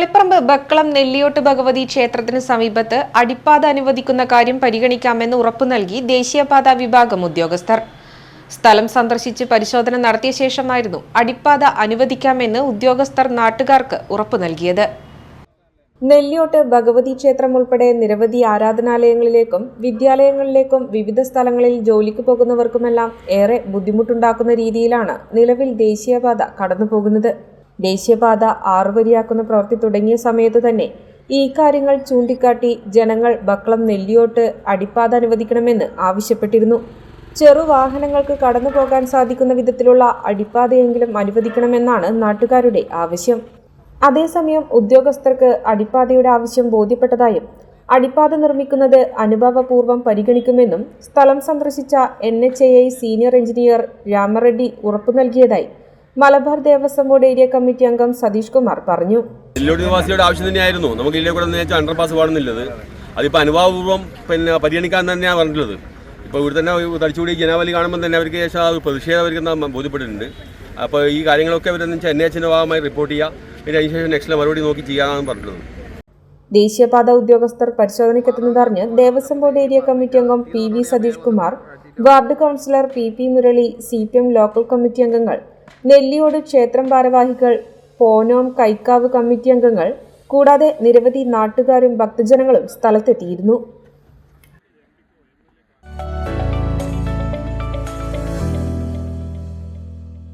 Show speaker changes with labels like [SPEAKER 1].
[SPEAKER 1] തളിപ്പറമ്പ് ബക്കളം നെല്ലിയോട്ട് ഭഗവതി ക്ഷേത്രത്തിന് സമീപത്ത് അടിപ്പാത അനുവദിക്കുന്ന കാര്യം പരിഗണിക്കാമെന്ന് ഉറപ്പു നൽകി ദേശീയപാത വിഭാഗം ഉദ്യോഗസ്ഥർ. സ്ഥലം സന്ദർശിച്ച് പരിശോധന നടത്തിയ ശേഷമായിരുന്നു അടിപ്പാത അനുവദിക്കാമെന്ന് ഉദ്യോഗസ്ഥർ നാട്ടുകാർക്ക് ഉറപ്പു നൽകിയത്. നെല്ലിയോട്ട് ഭഗവതി ക്ഷേത്രം ഉൾപ്പെടെ നിരവധി ആരാധനാലയങ്ങളിലേക്കും വിദ്യാലയങ്ങളിലേക്കും വിവിധ സ്ഥലങ്ങളിൽ ജോലിക്ക് പോകുന്നവർക്കുമെല്ലാം ഏറെ ബുദ്ധിമുട്ടുണ്ടാക്കുന്ന രീതിയിലാണ് നിലവിൽ ദേശീയപാത കടന്നുപോകുന്നത്. ദേശീയപാത ആറുവരിയാക്കുന്ന പ്രവൃത്തി തുടങ്ങിയ സമയത്ത് തന്നെ ഈ കാര്യങ്ങൾ ചൂണ്ടിക്കാട്ടി ജനങ്ങൾ ബക്കളം നെല്ലിയോട്ട് അടിപ്പാത അനുവദിക്കണമെന്ന് ആവശ്യപ്പെട്ടിരുന്നു. ചെറു വാഹനങ്ങൾക്ക് കടന്നു പോകാൻ സാധിക്കുന്ന വിധത്തിലുള്ള അടിപ്പാതയെങ്കിലും അനുവദിക്കണമെന്നാണ് നാട്ടുകാരുടെ ആവശ്യം. അതേസമയം ഉദ്യോഗസ്ഥർക്ക് അടിപ്പാതയുടെ ആവശ്യം ബോധ്യപ്പെട്ടതായും അടിപ്പാത നിർമ്മിക്കുന്നത് അനുഭവപൂർവം പരിഗണിക്കുമെന്നും സ്ഥലം സന്ദർശിച്ച എൻ സീനിയർ എഞ്ചിനീയർ രാമറെഡ്ഡി ഉറപ്പു നൽകിയതായി Malabar Devaswom board area committee അംഗം സതീഷ് കുമാർ പറഞ്ഞു.
[SPEAKER 2] ജില്ലോട് നിവാസികളുടെ ആവശ്യം തന്നെയായിരുന്നു. നമുക്ക് ഇല്ലേ കൂടെ വെച്ചാൽ അണ്ടർ പാസ് പാടുന്നില്ലത്. അതിപ്പോൾ അനുഭാവപൂർവം പിന്നെ പരിഗണിക്കാൻ തന്നെയാണ് പറഞ്ഞിട്ടുള്ളത്. ഇപ്പോൾ ഇവിടെ തന്നെ തടിച്ചുകൂടി ജനാവലി കാണുമ്പോൾ തന്നെ അവർക്ക് ശേഷം അത് പ്രതിഷേധം അവർക്ക് ബോധ്യപ്പെട്ടിട്ടുണ്ട്. അപ്പോൾ ഈ കാര്യങ്ങളൊക്കെ അവരെന്ന് വെച്ചാൽ എൻ എച്ചിന്റെ ഭാഗമായി റിപ്പോർട്ട് ചെയ്യുക പിന്നെ അതിനുശേഷം നെക്സ്റ്റ് മറുപടി നോക്കി ചെയ്യാമെന്നാണ് പറഞ്ഞിട്ടുള്ളത്.
[SPEAKER 1] ദേശീയപാത ഉദ്യോഗസ്ഥർ പരിശോധനയ്ക്കെത്തുന്നതറിഞ്ഞ് ദേവസ്വം ബോർഡ് ഏരിയ കമ്മിറ്റി അംഗം P V Satheesh Kumar ward councillor P P Murali C P M local committee അംഗങ്ങൾ നെല്ലിയോട് ക്ഷേത്രം ഭാരവാഹികൾ പോനോം കൈക്കാവ് കമ്മിറ്റി അംഗങ്ങൾ കൂടാതെ നിരവധി നാട്ടുകാരും ഭക്തജനങ്ങളും സ്ഥലത്തെത്തിയിരുന്നു.